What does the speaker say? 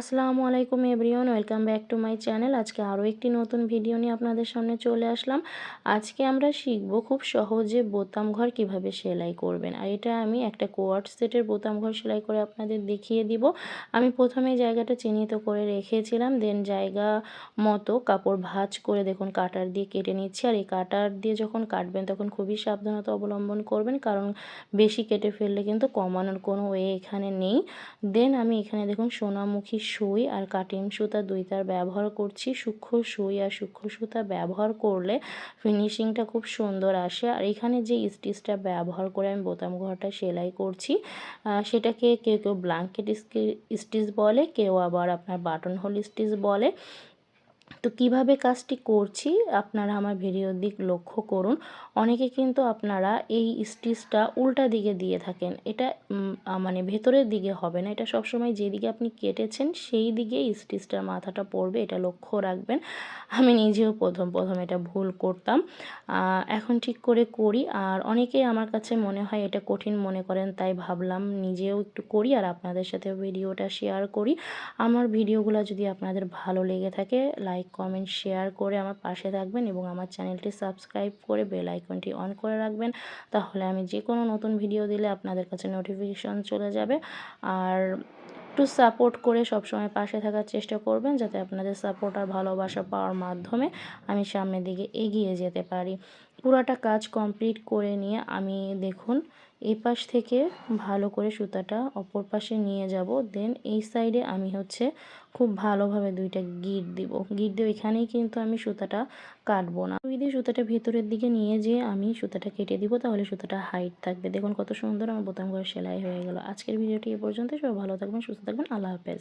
আসসালামু আলাইকুম everyone, welcome back to my channel. আজকে আরও একটি নতুন ভিডিও নিয়ে আপনাদের সামনে চলে আসলাম। আজকে আমরা শিখব খুব সহজে বোতাম ঘর কীভাবে সেলাই করবেন। আর এটা আমি একটা কোয়ার্ড সেটের বোতাম ঘর সেলাই করে আপনাদের দেখিয়ে দিব। আমি প্রথমে জায়গাটা চিহ্নিত করে রেখেছিলাম, দেন জায়গা মতো কাপড় ভাঁজ করে দেখুন কাটার দিয়ে কেটে নিচ্ছি। আর এই কাটার দিয়ে যখন কাটবেন তখন খুবই সাবধানতা অবলম্বন করবেন, কারণ বেশি কেটে ফেললে কিন্তু কমানোর কোনো ওয়ে এখানে নেই। দেন আমি এখানে দেখুন সোনামুখী সুই আর কাটিং সুতা দুইটার ব্যবহার করছি। সূক্ষ্ম সই আর সূক্ষ্ম সুতা ব্যবহার করলে ফিনিশিংটা খুব সুন্দর আসে। আর এখানে যে স্টিচটা ব্যবহার করে আমি বোতাম ঘরটা সেলাই করছি সেটাকে কেউ কেউ ব্ল্যাঙ্কেট স্টিচ বলে, কেউ আবার আপনার বাটন হোল স্টিচ বলে। তো কীভাবে কাজটি করছি আপনারা আমার ভিডিওর দিক লক্ষ্য করুন। অনেকে কিন্তু আপনারা এই স্টিচটা উল্টা দিকে দিয়ে থাকেন। এটা মানে ভেতরের দিকে হবে না। এটা সবসময় যেদিকে আপনি কেটেছেন সেই দিকে স্টিচটার মাথাটা পড়বে, এটা লক্ষ্য রাখবেন। আমি নিজেও প্রথম প্রথম এটা ভুল করতাম। এখন ঠিক করে করি। আর অনেকেই আমার কাছে মনে হয় এটা কঠিন মনে করেন, তাই ভাবলাম নিজেও একটু করি আর আপনাদের সাথে ভিডিওটা শেয়ার করি। আমার ভিডিওগুলো যদি আপনাদের ভালো লেগে থাকে, লাইক কমেন্ট শেয়ার করে আমার পাশে থাকবেন এবং আমার চ্যানেলটি সাবস্ক্রাইব করে বেল আইকনটি অন করে রাখবেন। তাহলে আমি যে কোনো নতুন ভিডিও দিলে আপনাদের কাছে নোটিফিকেশন চলে যাবে। আর একটু সাপোর্ট করে সবসময় পাশে থাকার চেষ্টা করবেন যাতে আপনাদের সাপোর্ট আর ভালোবাসা পাওয়ার মাধ্যমে আমি সামনের দিকে এগিয়ে যেতে পারি। পুরাটা কাজ কমপ্লিট করে নিয়ে আমি দেখুন এই পাশ থেকে ভালো করে সুতাটা অপর পাশে নিয়ে যাব। দেন এই সাইডে আমি হচ্ছে খুব ভালোভাবে দুইটা গিট দিব। গিট দিয়ে এখানেই কিন্তু আমি সুতাটা কাটবো না। ওই দিয়ে সুতাটা ভেতরের দিকে নিয়ে যেয়ে আমি সুতাটা কেটে দিব, তাহলে সুতাটা হাইট থাকবে। দেখুন কত সুন্দর আমার বোতাম ঘর সেলাই হয়ে গেল। আজকের ভিডিওটি এ পর্যন্ত সবাই ভালো থাকবেন, সুস্থ থাকবেন। আল্লাহ হাফেজ।